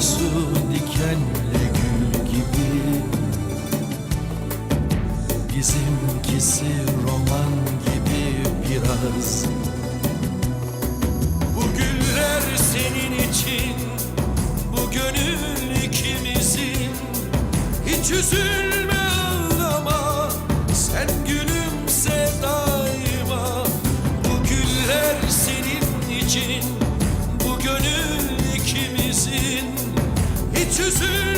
su dikenle gül gibi. Bizimkisi roman gibi biraz. Bu güller senin için Bu gönül ikimizin. Hiç üzülme Hiç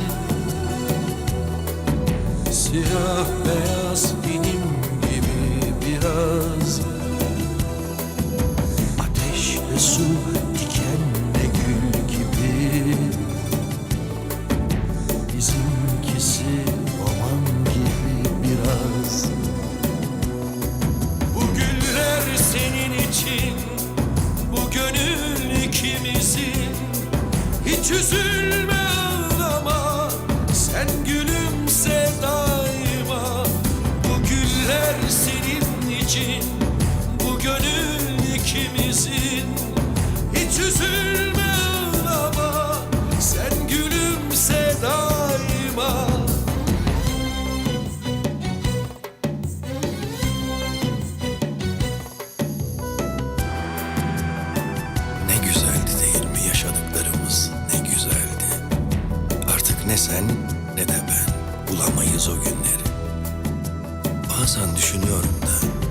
Siyah beyaz benim gibi biraz. Ateşle su dikenle gül gibi. Bizimkisi roman gibi biraz. Bu güller senin için Bu gönül ikimizin. Hiç üzülme gönül ikimizin Hiç üzülme ağlama Sen gülümse daima Ne güzeldi değil mi yaşadıklarımız ne güzeldi. Artık ne sen ne de ben bulamayız o günleri. Bazen düşünüyorum da